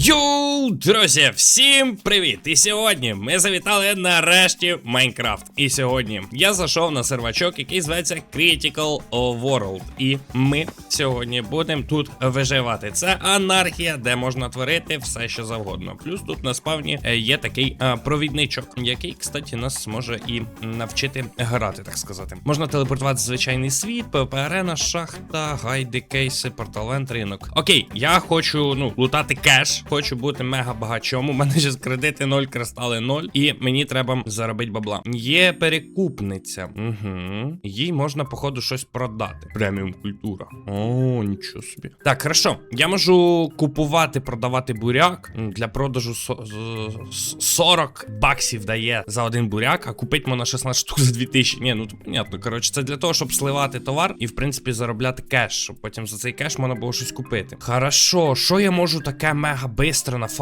Yo! Друзі, всім привіт! І сьогодні ми завітали нарешті в Майнкрафт. І сьогодні я зайшов на сервачок, який зветься Critical World. І ми сьогодні будемо тут виживати. Це анархія, де можна творити все, що завгодно. Плюс тут на спавні е, є такий провідничок, який, кстати, нас може і навчити грати, так сказати. Можна телепортувати звичайний світ, ПВП-арена, шахта, гайди, кейси, порталент, ринок. Окей, я хочу ну лутати кеш, хочу бути мега багачом. У мене ще кредити 0, кристали 0, і мені треба заробити бабла. Є перекупниця. Угу. Їй можна, походу, щось продати. Преміум культура. О, нічого собі. Так, хорошо. Я можу купувати, продавати буряк для продажу со- з- з- 40 баксів дає за один буряк, а купити можна 16 штук за 2000. Ні, ну то понятно. Коротше, це для того, щоб сливати товар і, в принципі, заробляти кеш, щоб потім за цей кеш можна було щось купити. Хорошо, що я можу таке мега бистро нафармити?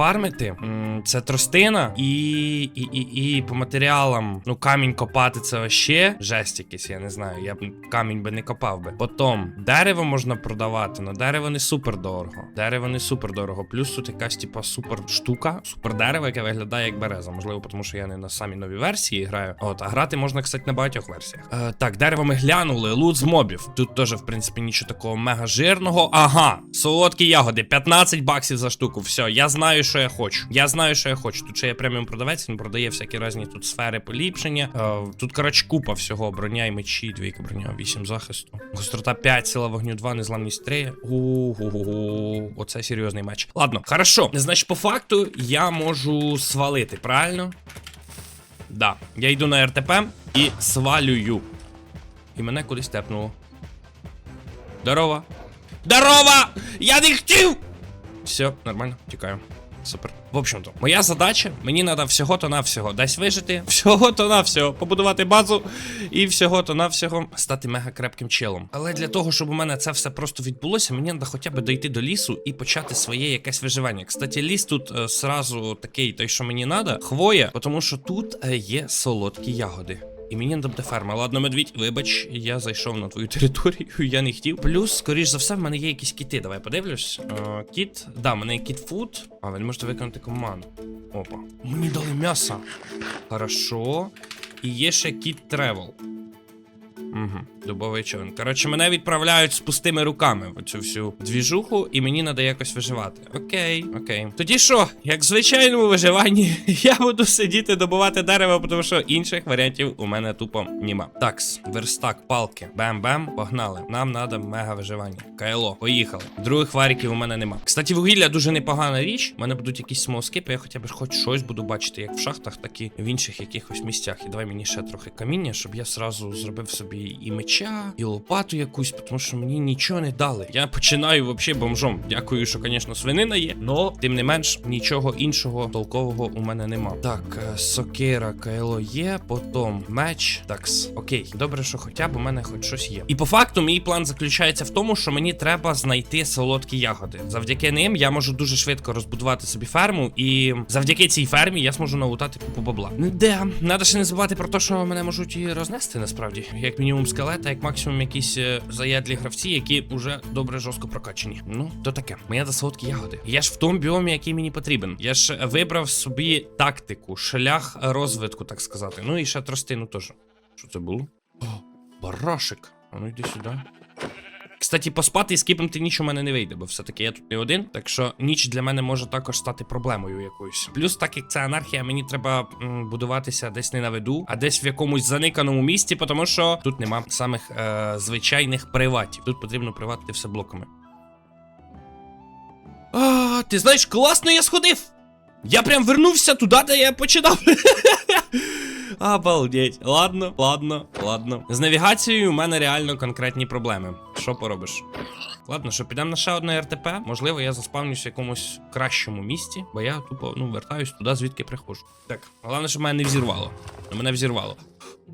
М, Це тростина і, і, і, і по матеріалам. Ну, камінь копати це вообще жесть якийсь, я не знаю. Я б камінь би не копав би. Потім дерево можна продавати, але дерево не супер дорого. Дерево не супер дорого. Плюс тут якась, типа, супер штука, супер дерево, яке виглядає як береза. Можливо, тому що я не на самій новій версії граю. От, а грати можна, кстати, на багатьох версіях. Е, так, дерево ми глянули, лут з мобів. Тут теж, в принципі, нічого такого мега жирного. Ага, солодкі ягоди, 15 баксів за штуку. Все, я знаю, що я хочу. Я знаю, що я хочу. Тут ще є преміум продавець, він продає всякі різні тут сфери поліпшення. Е, тут, коротше, купа всього. Броня і мечі, двійка броня, 8 захисту. Гострота 5, сила вогню 2, незламність 3. У-ху-ху-ху. Оце серйозний матч. Ладно, хорошо. Значить, по факту я можу свалити, правильно? Да. Я йду на РТП і свалюю. І мене кудись тепнуло. Здорово. Здорово! Я не хотів! Все, нормально, тікаю. Супер. В общем-то, моя задача, мені треба всього-то навсього десь вижити, всього-то навсього, побудувати базу і всього-то навсього стати мега крепким челом. Але для того, щоб у мене це все просто відбулося, мені треба хоча б дойти до лісу і почати своє якесь виживання. Кстати, ліс тут е, сразу такий, той, що мені треба, хвоя, тому що тут е, є солодкі ягоди. І мені не буде ферма. Ладно, медвідь, вибач, я зайшов на твою територію, я не хотів. Плюс, скоріш за все, в мене є якісь кіти. Давай подивлюсь. О, кіт. Да, в мене є кіт фуд. А, ви можете виконати команду. Опа. Мені дали м'ясо. Хорошо. І є ще кіт тревел. Угу, дубовий човен. Коротше, мене відправляють з пустими руками в цю всю двіжуху, і мені треба якось виживати. Окей, окей. Тоді що, як в звичайному виживанні, я буду сидіти добувати дерево, тому що інших варіантів у мене тупо нема. Такс, верстак, палки. Бем-бем, погнали. Нам треба мега виживання. Кайло, поїхали. Других варіків у мене нема. Кстати, вугілля дуже непогана річ. У мене будуть якісь смоскипи, я хоча б хоч щось буду бачити, як в шахтах, так і в інших якихось місцях. І давай мені ще трохи каміння, щоб я сразу зробив собі і меча, і лопату якусь, тому що мені нічого не дали. Я починаю взагалі бомжом. Дякую, що, звісно, свинина є, но тим не менш нічого іншого толкового у мене нема. Так, е, сокира, кайло є, потім меч. Такс, окей, добре, що хоча б у мене хоч щось є. І по факту, мій план заключається в тому, що мені треба знайти солодкі ягоди. Завдяки ним я можу дуже швидко розбудувати собі ферму, і завдяки цій фермі я зможу налутати купу бабла. Де, треба ще не забувати про те, що мене можуть і рознести насправді. Як мінімум скелета, як максимум якісь е, заядлі гравці, які вже добре жорстко прокачені. Ну, то таке. Моя до солодкі ягоди. Я ж в тому біомі, який мені потрібен. Я ж вибрав собі тактику, шлях розвитку, так сказати. Ну і ще тростину теж. Що це було? О, барашик. А ну йди сюди. Кстати, поспати і скіпнути ніч у мене не вийде, бо все-таки я тут не один. Так що ніч для мене може також стати проблемою якоюсь. Плюс, так як це анархія, мені треба м, будуватися десь не на виду, а десь в якомусь заниканому місці, тому що тут нема самих е, звичайних приватів. Тут потрібно приватити все блоками. А, ти знаєш, класно я сходив! Я прям вернувся туди, де я починав. Обалдеть. Ладно, ладно, ладно. З навігацією у мене реально конкретні проблеми. Що поробиш? Ладно, що підемо на ще одне РТП. Можливо, я заспавнюсь в якомусь кращому місці, бо я тупо ну вертаюсь туди, звідки приходжу. Так, головне, щоб мене не взірвало. Мене взірвало.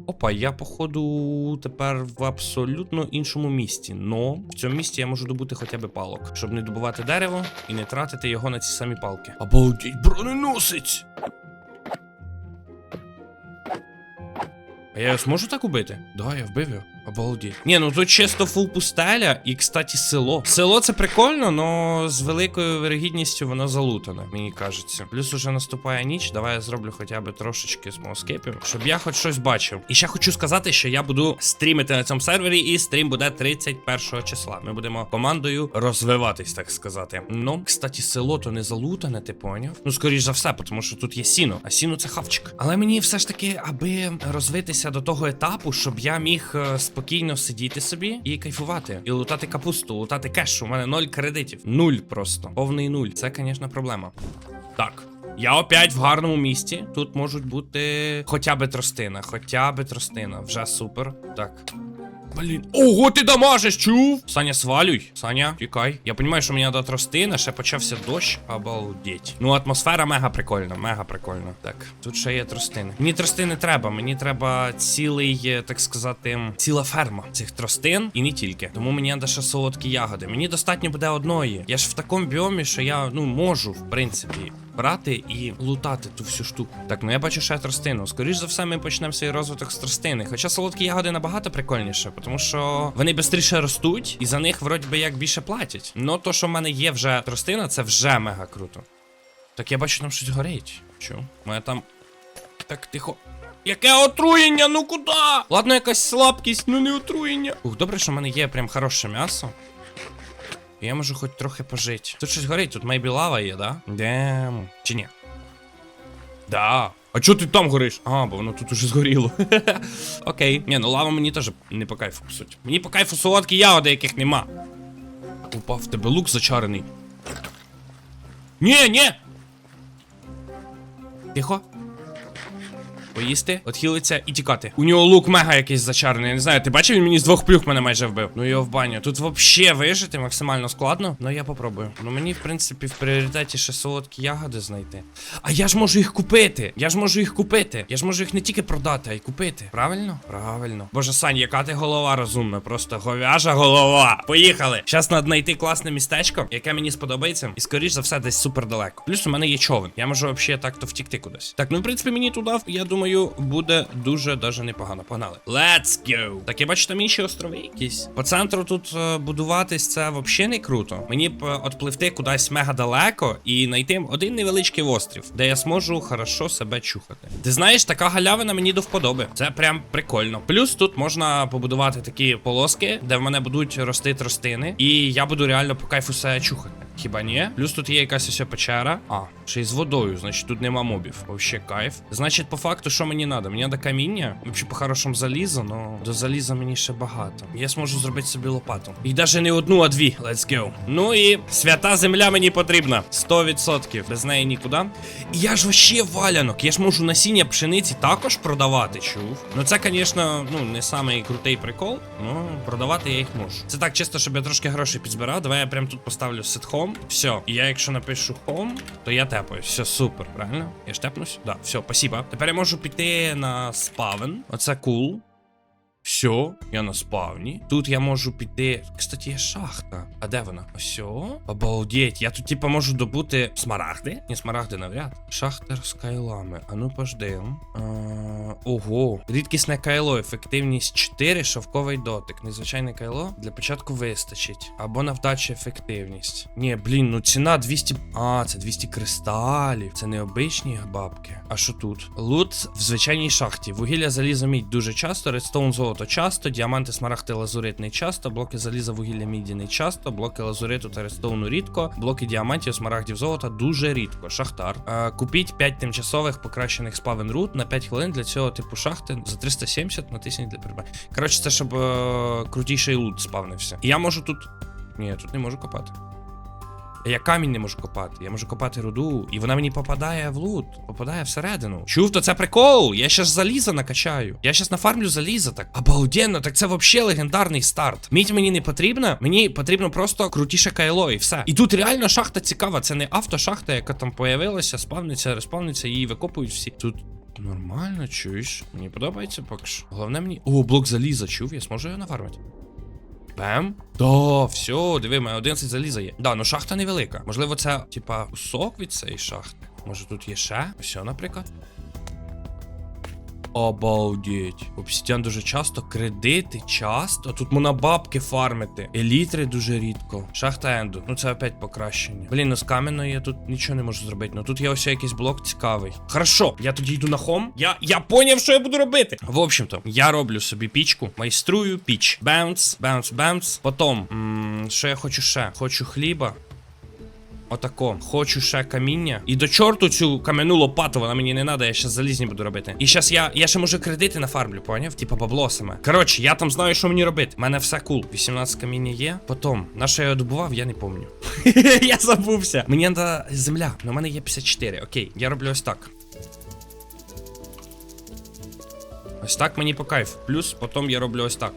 Опа, я, походу, тепер в абсолютно іншому місті. Но в цьому місті я можу добути хоча б палок, щоб не добувати дерево і не тратити його на ці самі палки. Обалдеть, броненосець! А я його зможу так убити? Да, я вбив його. Обалдеть. Ні, ну тут чисто фул пустеля і, кстати, село. Село це прикольно, но з великою вирогідністю воно залутане, мені кажеться. Плюс уже наступає ніч. Давай я зроблю хоча б трошечки смоскепів, щоб я хоч щось бачив. І ще хочу сказати, що я буду стрімити на цьому сервері, і стрім буде 31 числа. Ми будемо командою розвиватись, так сказати. Ну, кстати, село то не залутане, ти поняв? Ну, скоріш за все, тому що тут є сіно, а сіно це хавчик. Але мені все ж таки, аби розвитися до того етапу, щоб я міг е, спокійно сидіти собі і кайфувати. І лутати капусту, лутати кеш. У мене ноль кредитів. Нуль просто. Повний нуль. Це, звісно, проблема. Так. Я опять в гарному місці. Тут можуть бути хоча б тростина, хоча б тростина. Вже супер. Так. Блін. Ого, ти дамажиш, чув? Саня, свалюй. Саня, тікай. Я розумію, що мені треба тростина, ще почався дощ. Обалдеть. Ну, атмосфера мега прикольна, мега прикольна. Так, тут ще є тростини. Мені тростини треба, мені треба цілий, е, так сказати, ціла ферма цих тростин і не тільки. Тому мені треба ще солодкі ягоди. Мені достатньо буде одної. Я ж в такому біомі, що я ну можу, в принципі. Брати і лутати ту всю штуку. Так, ну я бачу ще тростину. Скоріш за все, ми почнемо свій розвиток з тростини. Хоча солодкі ягоди набагато прикольніше, тому що вони швидше ростуть, і за них вроді би як більше платять. Ну то, що в мене є вже тростина, це вже мега круто. Так я бачу, там щось горить. Чу? Мене там. Так, тихо. Яке отруєння? Ну куди? Ладно, якась слабкість, ну не отруєння. Ух, добре, що в мене є прям хороше м'ясо. І Я можу хоч трохи пожити. Тут щось горить, тут майбі лава є, да? Дем. Чи ні? Да. А чого ти там гориш? А, бо воно тут уже згоріло. Окей. Ні, ну лава мені теж не по кайфу, по суті. Мені по кайфу солодкі ягоди, яких нема. Упав в тебе лук зачарений. Ні, ні! Тихо. Поїсти, отхилиться і тікати. У нього лук мега якийсь зачарений. Я не знаю, ти бачив, він мені з двох плюх мене майже вбив. Ну його в баню. Тут взагалі вижити максимально складно. Ну я попробую. Ну мені, в принципі, в пріоритеті ще солодкі ягоди знайти. А я ж можу їх купити. Я ж можу їх купити. Я ж можу їх не тільки продати, а й купити. Правильно? Правильно. Боже, Сань, яка ти голова розумна, просто говяжа голова. Поїхали. Зараз треба знайти класне містечко, яке мені сподобається, і скоріш за все десь супер далеко. Плюс у мене є човен. Я можу взагалі так-то втікти кудись. Так, ну в принципі, мені туди, я думаю, буде дуже даже непогано. Погнали. Let's go! Так, я бачу, там інші острови якісь. По центру тут е, будуватись це взагалі не круто. Мені б е, кудись мега далеко і знайти один невеличкий острів, де я зможу хорошо себе чухати. Ти знаєш, така галявина мені до вподоби. Це прям прикольно. Плюс тут можна побудувати такі полоски, де в мене будуть рости тростини, і я буду реально по кайфу себе чухати. Хіба ні? Плюс тут є якась ось печера. А, ще й з водою, значить тут нема мобів. Вообще кайф. Значить, по факту, що мені треба? Мені треба каміння. Взагалі, по-хорошому залізо, но до заліза мені ще багато. Я зможу зробити собі лопату. І навіть не одну, а дві. Let's go. Ну і свята земля мені потрібна. 100%. Без неї нікуди. І я ж вообще валянок. Я ж можу насіння пшениці також продавати, чув. Ну це, звісно, ну, не самий крутий прикол. Ну, продавати я їх можу. Це так чисто, щоб я трошки грошей підзбирав. Давай я прям тут поставлю set home. Все. Я, якщо напишу home, то я тепаюсь. Все супер, правильно? Я ж тепнусь? Да, все, спасибо. Тепер я можу піти на спавен. Оце кул. Все, я на спавні. Тут я можу піти. Кстати, є шахта. А де вона? Ось. Обалдеть. Я тут, типа, можу добути смарагди. Ні, смарагди навряд. Шахтер з кайлами. А ну пождем. А, ого. Рідкісне кайло, ефективність 4, шовковий дотик. Незвичайне кайло для початку вистачить. Або на вдачу ефективність. Ні, блін, ну ціна 200. А, це 200 кристалів. Це не обичні бабки. А що тут? Лут в звичайній шахті. Вугілля заліза мідь дуже часто, редстоун золото часто, діаманти, смарагди, лазурит не часто, блоки заліза, вугілля міді не часто, блоки лазуриту та редстоуну рідко, блоки діамантів, смарагдів золота дуже рідко. Шахтар. Е, купіть 5 тимчасових покращених спавен рут на 5 хвилин для цього типу шахти за 370 натисніть для придбання. Коротше, це щоб е, крутіший лут спавнився. І я можу тут. Ні, я тут не можу копати. Я камінь не можу копати, я можу копати руду, і вона мені попадає в лут, попадає всередину. Чув, то це прикол. Я щас заліза накачаю. Я щас нафармлю заліза так. Обалденно, так це взагалі легендарний старт. Мідь мені не потрібна, мені потрібно просто крутіше кайло і все. І тут реально шахта цікава. Це не автошахта, яка там появилася, спавниться, респавниться, її викопують всі. Тут. Нормально, чуєш? Мені подобається поки що. Головне мені. О, блок заліза, чув, я зможу його нафармити. Бем. Да, все, диви, мене 11 заліза є. Да, ну шахта невелика. Можливо, це, типа, кусок від цієї шахти. Може тут є ще? Все, наприклад. Обалдеть. Обсидіан дуже часто, кредити часто. Тут можна бабки фармити. Елітри дуже рідко. Шахта Енду. Ну це опять покращення. Блін, ну з кам'яною я тут нічого не можу зробити. Ну тут є ось якийсь блок цікавий. Хорошо, я тоді йду на хом. Я, я поняв, що я буду робити. В общем-то, я роблю собі пічку, майструю піч. Баунс, баунс, баунс. Потім, що я хочу ще? Хочу хліба. Отако. Хочу ще каміння. І до чорту цю кам'яну лопату, вона мені не треба, я ще залізні буду робити. І зараз я, я ще можу кредити нафармлю, поняв? Типа бабло саме. Коротше, я там знаю, що мені робити. У мене все кул. 18 каміння є. Потім, на що я добував, я не пам'ятаю. я забувся. Мені треба земля. Ну, у мене є 54. Окей, я роблю ось так. Ось так мені по кайф. Плюс потім я роблю ось так.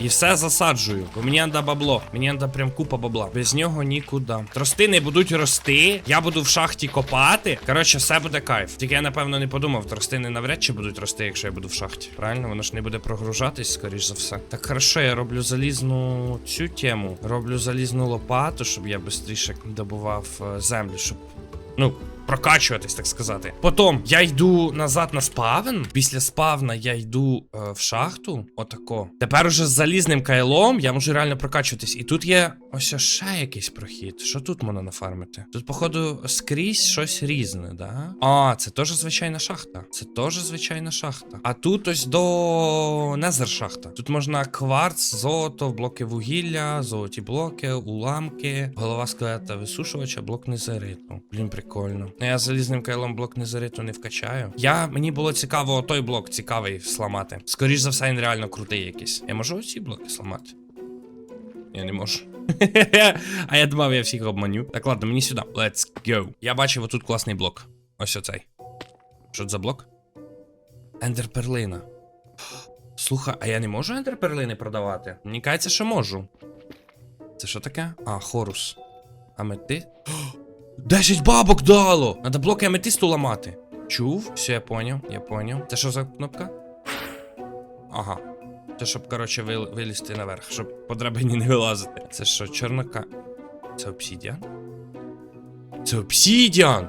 І все засаджую, бо мені треба бабло. Мені треба прям купа бабла. Без нього нікуди. Тростини будуть рости. Я буду в шахті копати. Коротше, все буде кайф. Тільки я напевно не подумав, тростини навряд чи будуть рости, якщо я буду в шахті. Правильно, воно ж не буде прогружатись, скоріш за все. Так хорошо, я роблю залізну цю тему. Роблю залізну лопату, щоб я швидше добував е, землю, щоб. Ну, прокачуватись, так сказати. Потім я йду назад на спавн. Після спавна я йду е, в шахту. Отако. Тепер уже з залізним кайлом я можу реально прокачуватись. І тут є ось ще якийсь прохід. Що тут можна нафармити? Тут, походу, скрізь щось різне, да? А, це теж звичайна шахта. Це теж звичайна шахта. А тут ось до Незер шахта. Тут можна кварц, золото, блоки вугілля, золоті блоки, уламки, голова скелета висушувача, блок незериту. Блін, прикольно. Ну я залізним кайлом блок незериту не вкачаю. Я мені було цікаво, той блок цікавий сламати. Скоріш за все, він реально крутий якийсь. Я можу оці блоки сламати? Я не можу. а я думав, я всіх обманю. Так, ладно, мені сюди. Let's go. Я бачив отут класний блок. Ось оцей. Що це за блок? Ендерперлина. Слухай, а я не можу ендерперлини продавати? Мені кажеться, що можу. Це що таке? А, хорус. Амети. 10 бабок дало! Надо блоки аметисту ламати. Чув? Все, я поняв, я поняв. Це що за кнопка? Ага. Це щоб, коротше, вил- вилізти наверх, щоб по драбині не вилазити. Це що, чорнока. Це обсідіан? Це обсідіан!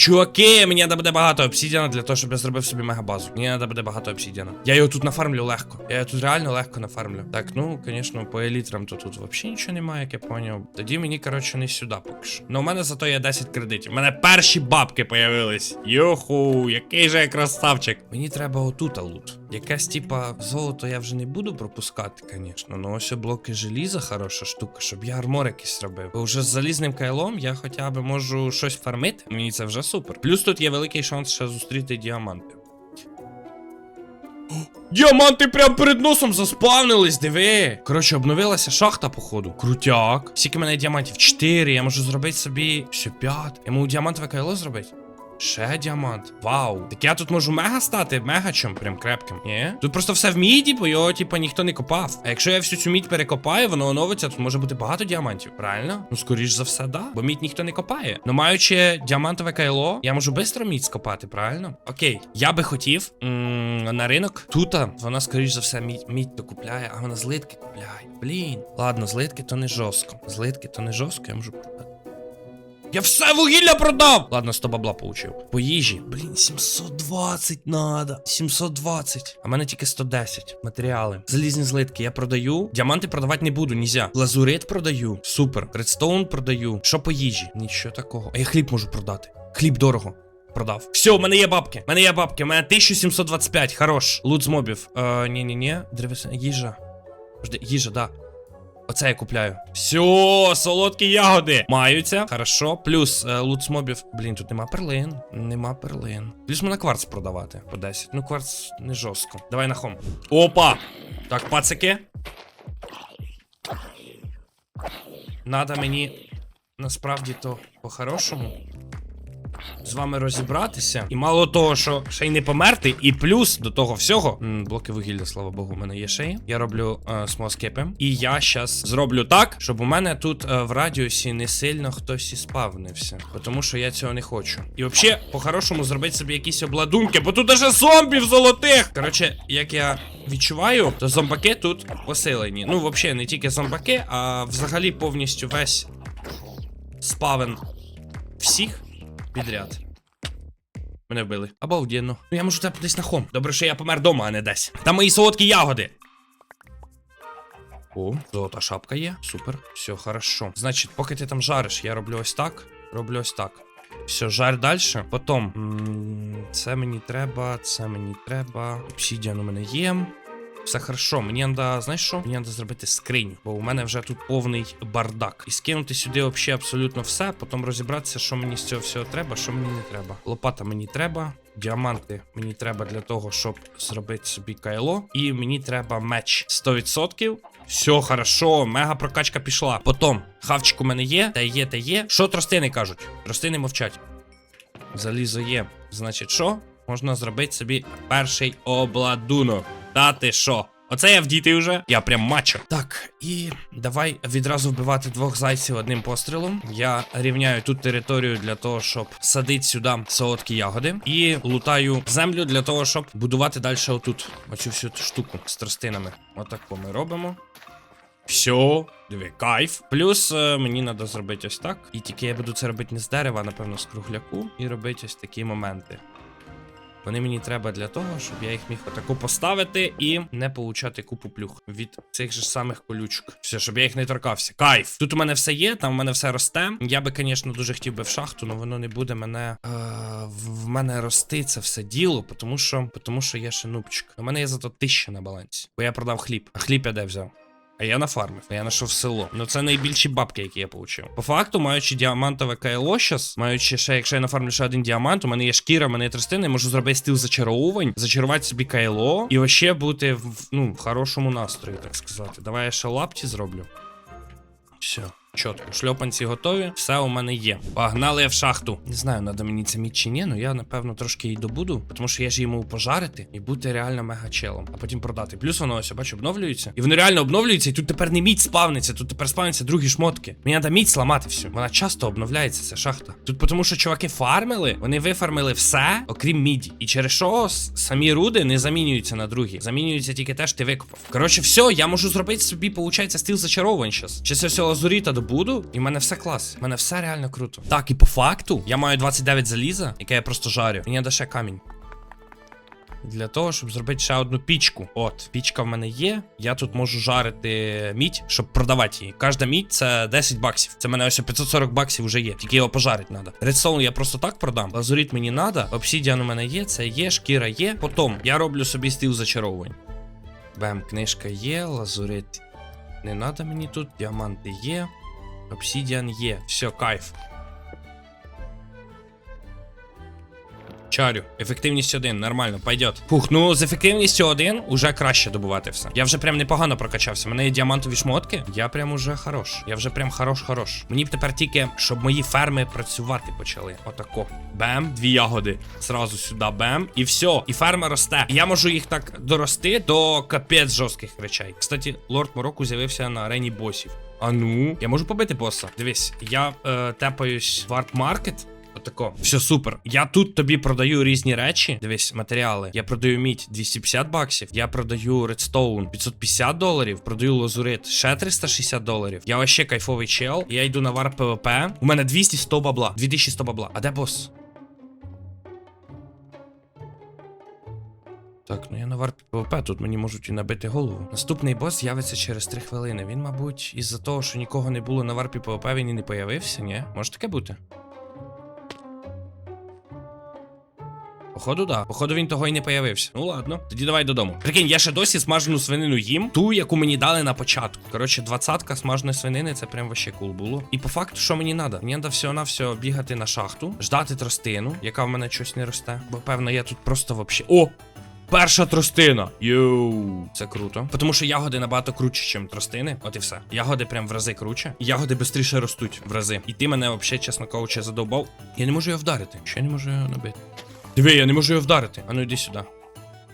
Чуваки, мені треба буде багато обсідіана для того, щоб я зробив собі мегабазу. Мені треба буде багато обсідіана. Я його тут нафармлю легко. Я його тут реально легко нафармлю. Так, ну, звісно, по елітрам то тут взагалі нічого немає, як я поняв. Тоді мені, коротше, не сюди поки що. Ну, у мене зато є 10 кредитів. У мене перші бабки появились. Йоху, який же я красавчик. Мені треба отут лут. Якесь, типа, золото я вже не буду пропускати, звісно. Ну ось блоки желіза хороша штука, щоб я армор якийсь робив. Бо вже з залізним кайлом я хоча б можу щось фармити. Мені це вже супер. Плюс тут є великий шанс ще зустріти діаманти. Діаманти прямо перед носом заспавнились, диви. Коротше, обновилася шахта, походу. Крутяк. Скільки мене діамантів? 4. Я можу зробити собі ще 5. Я можу діамантове кайло зробити. Ще діамант. Вау. Так я тут можу мега стати, мегачем, прям крепким. Ні? Тут просто все в міді, бо його, типа, ніхто не копав. А якщо я всю цю мідь перекопаю, воно оновиться, тут може бути багато діамантів. Правильно? Ну, скоріш за все, да. Бо мідь ніхто не копає. Ну, маючи діамантове кайло, я можу швидко мідь скопати, правильно? Окей. Я би хотів на ринок. Тут вона, скоріш за все, мідь, мідь докупляє, а вона злитки купляє. Блін. Ладно, злитки то не жорстко. Злитки то не жорстко, я можу. Я все вугілля продав! Ладно, 100 бабла получив. По їжі. Блін, 720 надо. 720. А мене тільки 110. Матеріали. Залізні злитки я продаю. Діаманти продавати не буду, нельзя. Лазурит продаю. Супер. Редстоун продаю. Що по їжі? Нічого такого. А я хліб можу продати. Хліб дорого. Продав. Все, в мене є бабки. В мене є бабки. У мене 1725. Хорош. Лут з мобів. Е, ні-ні-ні. Древесна. Їжа. Жди, їжа, да. Оце я купляю. Все, солодкі ягоди. Маються. Хорошо. Плюс е, лут з мобів. Блін, тут нема перлин. Нема перлин. Плюс можна кварц продавати по 10. Ну, кварц не жорстко. Давай на хом. Опа! Так, пацики. Надо мені насправді то по-хорошому з вами розібратися. І мало того, що ще й не померти, і плюс до того всього. Блоки вугілля, слава Богу, у мене є ще. Я роблю е, смоскипи. І я щас зроблю так, щоб у мене тут е, в радіусі не сильно хтось і спавнився. Тому що я цього не хочу. І взагалі, по-хорошому, зробити собі якісь обладунки, бо тут даже зомбів золотих. Коротше, як я відчуваю, то зомбаки тут посилені. Ну, взагалі, не тільки зомбаки, а взагалі повністю весь спавен всіх підряд. Мене вбили. Обалденно. Ну я можу тепнутись на хом. Добре, що я помер дома, а не десь. Там мої солодкі ягоди. О, золота шапка є. Супер. Все, хорошо. Значить, поки ти там жариш, я роблю ось так. Роблю ось так. Все, жарь далі. Потім. м, Це мені треба, це мені треба. Обсідіан у мене є. Все хорошо, мені треба, знаєш що? Мені треба зробити скриню, бо у мене вже тут повний бардак. І скинути сюди взагалі абсолютно все, потім розібратися, що мені з цього всього треба, що мені не треба. Лопата мені треба, діаманти мені треба для того, щоб зробити собі кайло. І мені треба меч 100%. Все хорошо, мега прокачка пішла. Потім хавчик у мене є, та є, та є. Що тростини кажуть? Тростини мовчать. Залізо є. Значить, що? Можна зробити собі перший обладунок. Та ти що? Оце я вдітий вже. Я прям мачо. Так, і давай відразу вбивати двох зайців одним пострілом. Я рівняю тут територію для того, щоб садити сюди солодкі ягоди. І лутаю землю для того, щоб будувати далі отут. Оцю всю штуку з тростинами. Отако ми робимо. Все, диви, кайф. Плюс е, мені треба зробити ось так. І тільки я буду це робити не з дерева, а напевно з кругляку. І робити ось такі моменти. Вони мені треба для того, щоб я їх міг отаку поставити і не получати купу плюх від цих же самих колючок. Все, щоб я їх не торкався. Кайф. Тут у мене все є, там у мене все росте. Я би, звісно, дуже хотів би в шахту, але воно не буде мене. Е, в мене рости це все діло, тому що, тому що я ще нубчик. У мене є зато тисяча на балансі. Бо я продав хліб. А хліб я де взяв? А я нафармив, я знайшов село. Ну це найбільші бабки, які я отримав. По факту, маючи діамантове кайло щас, маючи ще, якщо я нафармлю ще один діамант, у мене є шкіра, у мене є тростини, я можу зробити стил зачаровувань, зачарувати собі кайло і вообще бути в, ну, в хорошому настрої, так сказати. Давай я ще лапті зроблю. Все. Чотко, шльопанці готові, все у мене є. Погнали в шахту. Не знаю, надо мені це мідь чи ні, але я напевно трошки її добуду, тому що я ж можу пожарити і бути реально мега челом, а потім продати. Плюс воно ось, бачу, обновлюється. І воно реально обновлюється, і тут тепер не мідь спавниться, тут тепер спавняться другі шмотки. Мені треба мідь сламати всю. Вона часто обновляється, ця шахта. Тут тому, що чуваки фармили, вони вифармили все, окрім міді. І через що самі руди не замінюються на другі. Замінюється тільки те, що ти викопав. Коротше, все, я можу зробити собі, виходить, стил зачаровань щас. Щас я все лазуріта добуду, і в мене все клас. В мене все реально круто. Так, і по факту, я маю 29 заліза, яке я просто жарю. Мені треба ще камінь. Для того, щоб зробити ще одну пічку. От, пічка в мене є. Я тут можу жарити мідь, щоб продавати її. Кожна мідь це 10 баксів. Це в мене ось 540 баксів вже є. Тільки його пожарити треба. Редстоун я просто так продам. Лазуріт мені треба. Обсідіан у мене є, це є, шкіра є. Потім я роблю собі стіл зачаровувань. Бем, книжка є, лазурит не треба мені тут. Діаманти є. Обсідіан є. Все, кайф. Чарю, ефективність 1, нормально, пойдет. Фух, ну з ефективністю 1 уже краще добувати все. Я вже прям непогано прокачався. У мене є діамантові шмотки. Я прям уже хорош. Я вже прям хорош-хорош. Мені б тепер тільки, щоб мої ферми працювати почали. Отако. Бем, дві ягоди. Зразу сюди бем. І все. І ферма росте. І я можу їх так дорости до капець жорстких речей. Кстати, лорд Мороку з'явився на арені босів. А ну, я можу побити боса. Дивись, я е, тепаюсь в Market. Отако. Все супер. Я тут тобі продаю різні речі. Дивись, матеріали. Я продаю мідь 250 баксів. Я продаю редстоун 550 доларів. Продаю лазурит ще 360 доларів. Я вообще кайфовий чел. Я йду на вар ПВП. У мене 200 100 бабла. 2100 бабла. А де бос? Так, ну я на варпі ПВП, тут мені можуть і набити голову. Наступний бос з'явиться через 3 хвилини. Він, мабуть, із-за того, що нікого не було на варпі ПВП, він і не появився, ні? Може таке бути? Походу, да. Походу, він того і не появився. Ну ладно, тоді давай додому. Прикинь, я ще досі смажену свинину їм, ту, яку мені дали на початку. Коротше, двадцятка смаженої свинини, це прям вообще кул було. І по факту, що мені треба? Мені треба всього на все бігати на шахту, ждати тростину, яка в мене щось не росте. Бо певно, я тут просто вообще. О! Перша тростина. Йоу, це круто. Тому що ягоди набагато круче, ніж тростини. От і все. Ягоди прям в рази круче. Ягоди швидше ростуть в рази. І ти мене взагалі, чесно кажучи, задовбав. Я не можу його вдарити. Що я не можу його набити? Диви, я не можу його вдарити. А ну йди сюди.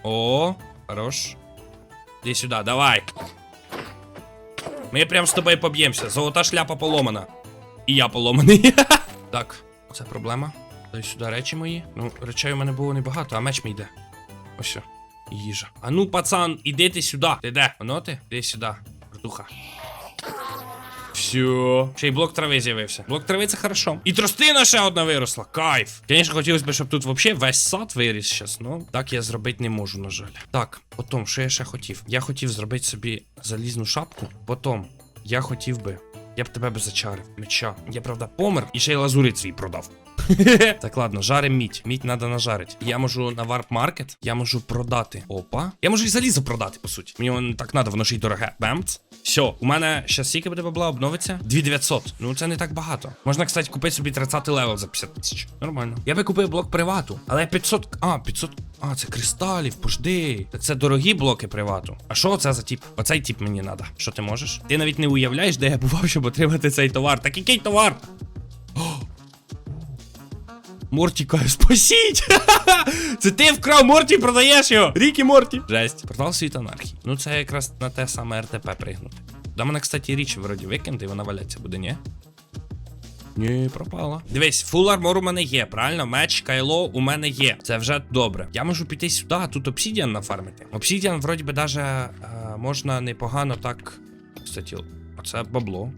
О, хорош. Іди сюди, давай. Ми прям з тобою поб'ємося. Золота шляпа поломана. І я поломаний. так, це проблема. Дай сюди речі мої. Ну, речей у мене було небагато, а меч мій йде. Ось. Їжа. А ну, пацан, іди ти сюди. Ти де? Воно ти? Іди сюди. Братуха. Все. Ще й блок трави з'явився. Блок трави це хорошо. І тростина ще одна виросла. Кайф. Звісно, хотілося б, щоб тут взагалі весь сад виріс зараз. Ну, так я зробити не можу, на жаль. Так, потім, що я ще хотів? Я хотів зробити собі залізну шапку. Потім, я хотів би. Я б тебе би зачарив. Меча. Я правда помер і ще й лазурит свій продав. так, ладно, жарим мідь. Мідь треба нажарити. Я можу на варп маркет, я можу продати. Опа. Я можу і залізо продати, по суті. Мені воно так треба, воно ще й дороге. Бемц. Все, у мене ще скільки буде бабла обновиться? 2900. Ну це не так багато. Можна, кстати, купити собі 30 левел за 50 тисяч. Нормально. Я би купив блок привату, але 500. А, 500. А, це кристалів, пожди. Це дорогі блоки привату. А що це за тип? Оцей тип мені треба. Що ти можеш? Ти навіть не уявляєш, де я бував, щоб отримати цей товар. Так який товар? Морті каже, спасіть! Це ти вкрав Морті продаєш його! Рікі Морті! Жесть. Портал світ анархії. Ну це якраз на те саме РТП пригнути. Да мене, кстати, річ вроді викинути, і вона валяться буде, ні? Ні, пропала. Дивись, фул армор у мене є, правильно? Меч, кайло у мене є. Це вже добре. Я можу піти сюди, а тут обсідіан нафармити. Обсідіан, вроді би, даже е, можна непогано так. Кстати, оце бабло.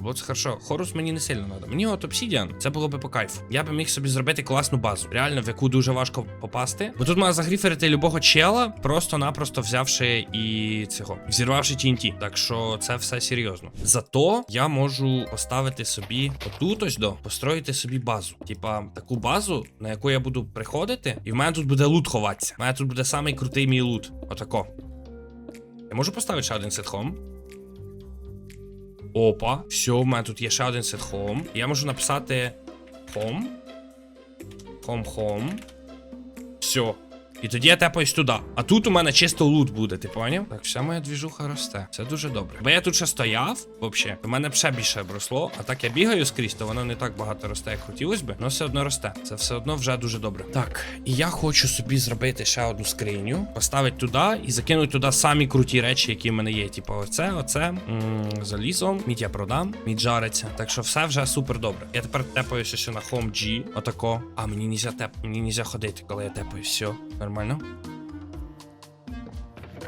Бо це хорошо. Хорус мені не сильно треба. Мені от обсідіан, це було би по кайфу. Я би міг собі зробити класну базу. Реально, в яку дуже важко попасти. Бо тут можна загріферити любого чела, просто-напросто взявши і цього, взірвавши TNT. Так що це все серйозно. Зато я можу поставити собі отут ось до, построїти собі базу. Типа таку базу, на яку я буду приходити, і в мене тут буде лут ховатися. У мене тут буде самий крутий мій лут. Отако. Я можу поставити ще один сетхом. Опа, все, в мене тут є ще один сет home. Я можу написати home. Home, home. Все. І тоді я тепаюсь туди. А тут у мене чисто лут буде, ти поняв? Так, вся моя двіжуха росте. Це дуже добре. Бо я тут ще стояв, взагалі, в мене б ще більше б росло. А так я бігаю скрізь, то воно не так багато росте, як хотілося би, але все одно росте. Це все одно вже дуже добре. Так, і я хочу собі зробити ще одну скриню, поставити туди і закинути туди самі круті речі, які в мене є. Типу, оце, оце, м залізо, мідь я продам, мідь жариться. Так що все вже супер добре. Я тепер тепаюся ще на Home G. Отако. А мені нельзя теп, мені нельзя ходити, коли я тепаю. Все, нормально.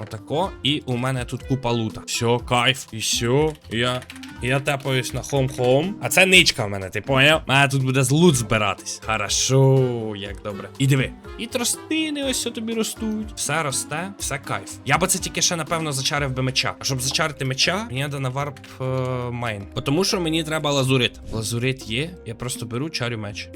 Отако. І у мене тут купа лута. Все, кайф. І все. Я. Я тепаюсь на хом-хом. А це ничка в мене, ти поняв? Мене тут буде з лут збиратись. Хорошо, як добре. І диви. І тростини ось тобі ростуть. Все росте, все кайф. Я би це тільки ще, напевно, зачарив би меча. А щоб зачарити меча, мені треба на варп е, майн. Тому що мені треба лазурит. Лазурит є, я просто беру, чарю меч.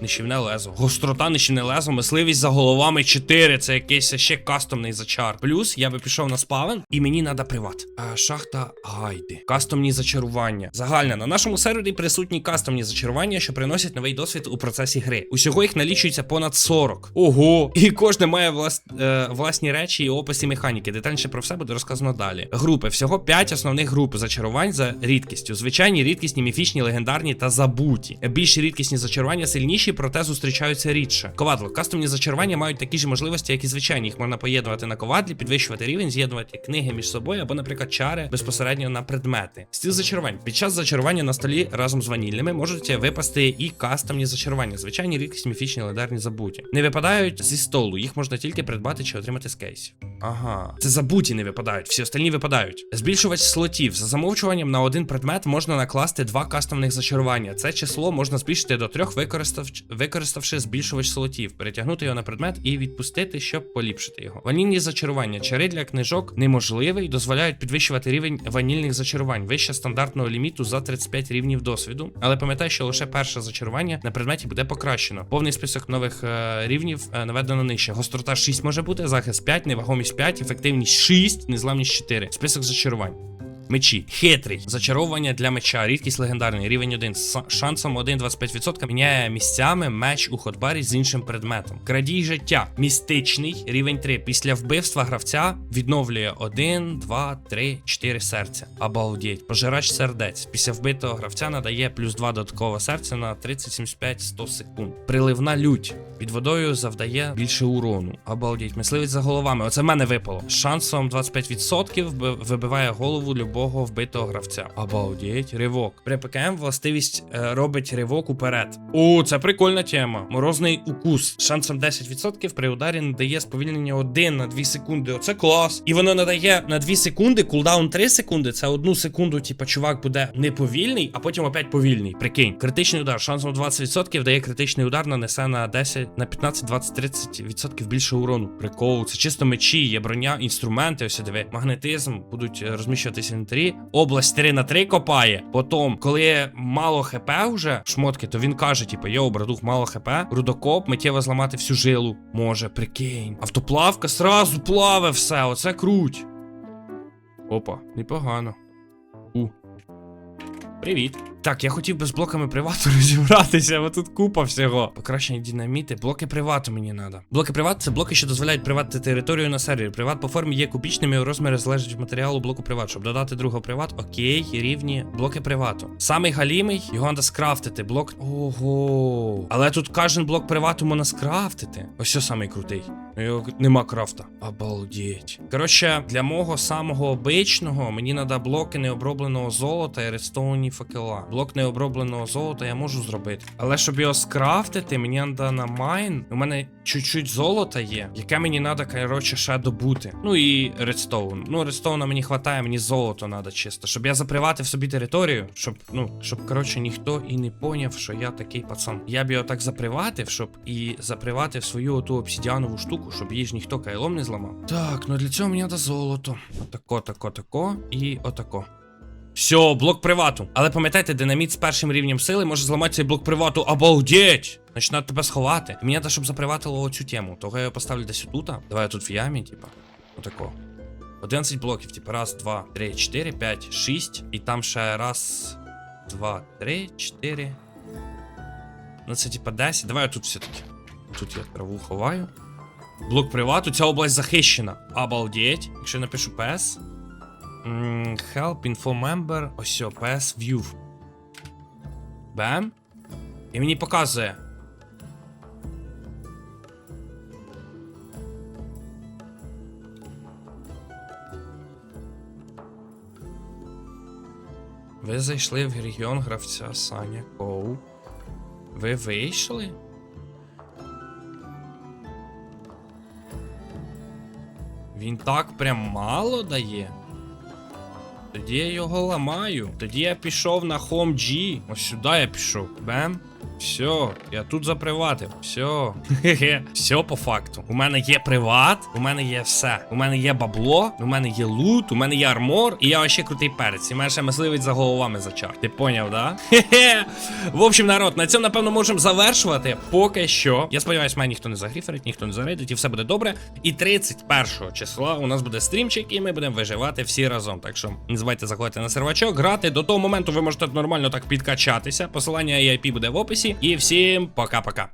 Нищівне лезо. Гострота нищівне лезо, мисливість за головами 4. Це якийсь ще кастомний зачар. Плюс я би пішов на спавен, і мені треба приват. А, шахта гайди. Кастомні зачарування. Загальне, на нашому сервері присутні кастомні зачарування, що приносять новий досвід у процесі гри. Усього їх налічується понад 40. Ого! І кожне має влас... е, власні речі і описи механіки. Детальніше про все буде розказано далі. Групи. Всього 5 основних груп зачарувань за рідкістю. Звичайні, рідкісні, міфічні, легендарні та забуті. Більш рідкісні зачарування сильніші, проте зустрічаються рідше. Ковадло. Кастомні зачарування мають такі ж можливості, як і звичайні. Їх можна поєднувати на ковадлі, підвищувати рівень, з'єднувати книги між собою або, наприклад, чари безпосередньо на предмети. Стіл зачарувань. Під час зачарування на столі разом з ванільними можуть випасти і кастомні зачарування. Звичайні рідкісні, міфічні, легендарні, забуті. Не випадають зі столу. Їх можна тільки придбати чи отримати з кейсів. Ага, це забуті не випадають, всі остальні випадають. Збільшувач слотів. За замовчуванням на один предмет можна накласти два кастомних зачарування. Це число можна збільшити до трьох, використав... використавши збільшувач слотів, перетягнути його на предмет і відпустити, щоб поліпшити його. Ванільні зачарування. Чари для книжок неможливий, дозволяють підвищувати рівень ванільних зачарувань вище стандартного ліміту за 35 рівнів досвіду. Але пам'ятай, що лише перше зачарування на предметі буде покращено. Повний список нових е, рівнів е, наведено нижче. Гострота 6 може бути, захист 5, невагомість 5, ефективність 6, незламність 4. Список зачарувань. Мечі. Хитрий. Зачаровування для меча. Рідкість легендарний. Рівень 1 з шансом 1,25% міняє місцями меч у ходбарі з іншим предметом. Крадій життя. Містичний. Рівень 3. Після вбивства гравця відновлює 1, 2, 3, 4 серця. Обалдеть. Пожирач сердець. Після вбитого гравця надає плюс 2 додаткового серця на 30, 75, 100 секунд. Приливна лють. Під водою завдає більше урону. Обалдеть. Мисливець за головами. Оце в мене випало. Шансом 25% вби- вибиває голову любого твого вбитого гравця. Обалдеть, ривок. При ПКМ властивість е, робить ривок уперед. О, це прикольна тема. Морозний укус. Шансом 10% при ударі надає сповільнення 1 на 2 секунди. Оце клас. І воно надає на 2 секунди, кулдаун 3 секунди. Це одну секунду, типа, чувак буде не повільний, а потім опять повільний. Прикинь. Критичний удар. Шансом 20% дає критичний удар, нанесе на 10, на 15, 20, 30% більше урону. Прикол. Це чисто мечі, є броня, інструменти. Ось диви. Магнетизм будуть е, розміщуватися інвентарі. Область 3 на 3 копає. Потім, коли мало хп вже шмотки, то він каже: типу, йоу, братух, мало хп. Рудокоп миттєво зламати всю жилу. Може, прикинь. Автоплавка сразу плаве все. Оце круть. Опа, непогано. У. Привіт. Так, я хотів би з блоками привату розібратися, бо тут купа всього. Покращені динаміти, блоки привату мені треба. Блоки привату це блоки, що дозволяють приватити територію на сервері. Приват по формі є кубічними, у розмірі залежить від матеріалу блоку приват. Щоб додати другого приват, окей, рівні блоки привату. Самий галімий, його треба скрафтити. Блок. Ого. Але тут кожен блок привату можна скрафтити. Ось що самий крутий. Ну, Його нема крафта. Обалдеть. Коротше, для мого самого обичного мені треба блоки необробленого золота і редстоуні факела. Блок необробленого золота я можу зробити. Але щоб його скрафтити, мені треба на майн. У мене чуть-чуть золота є, яке мені треба, коротше, ще добути. Ну і редстоун. Ну, редстоуна мені хватає, мені золото треба чисто. Щоб я заприватив собі територію, щоб, ну, щоб, коротше, ніхто і не поняв, що я такий пацан. Я б його так заприватив, щоб і заприватив свою оту обсідіанову штуку, щоб її ж ніхто кайлом не зламав. Так, ну для цього мені треба золото. Отако, тако, тако і отако. Все, блок привату. Але пам'ятайте, динаміт з першим рівнем сили може зламати цей блок привату. Обалдеть! Значить, треба тебе сховати. Мені треба, щоб заприватило оцю тему. Того я поставлю десь отут. Давай я тут в ямі, типа. Отако. 11 блоків, типа, раз, два, три, чотири, п'ять, шість. І там ще раз, два, три, чотири. Ну це типа 10. Давай я тут все-таки. Тут я траву ховаю. Блок привату, ця область захищена. Обалдеть. Якщо я напишу PS. Help, info member. Ось PS view. Бем. І мені показує. Ви зайшли в регіон гравця Саня Коу. Ви вийшли? Він так прям мало дає. Тоді я його ламаю. Тоді я пішов на Home G. Ось сюди я пішов. Бем. Все, я тут заприватив. Все. Хе-хе. Все по факту. У мене є приват, у мене є все. У мене є бабло, у мене є лут, у мене є армор, і я ще крутий перець. І мене ще мисливець за головами зачар. Ти поняв, да? Хе-хе. В общем, народ, на цьому, напевно, можемо завершувати. Поки що. Я сподіваюся, мене ніхто не загріферить, ніхто не зарейдить, і все буде добре. І 31 числа у нас буде стрімчик, і ми будемо виживати всі разом. Так що не забувайте заходити на сервачок, грати. До того моменту ви можете нормально так підкачатися. Посилання EIP буде в описі. І всім пока-пока.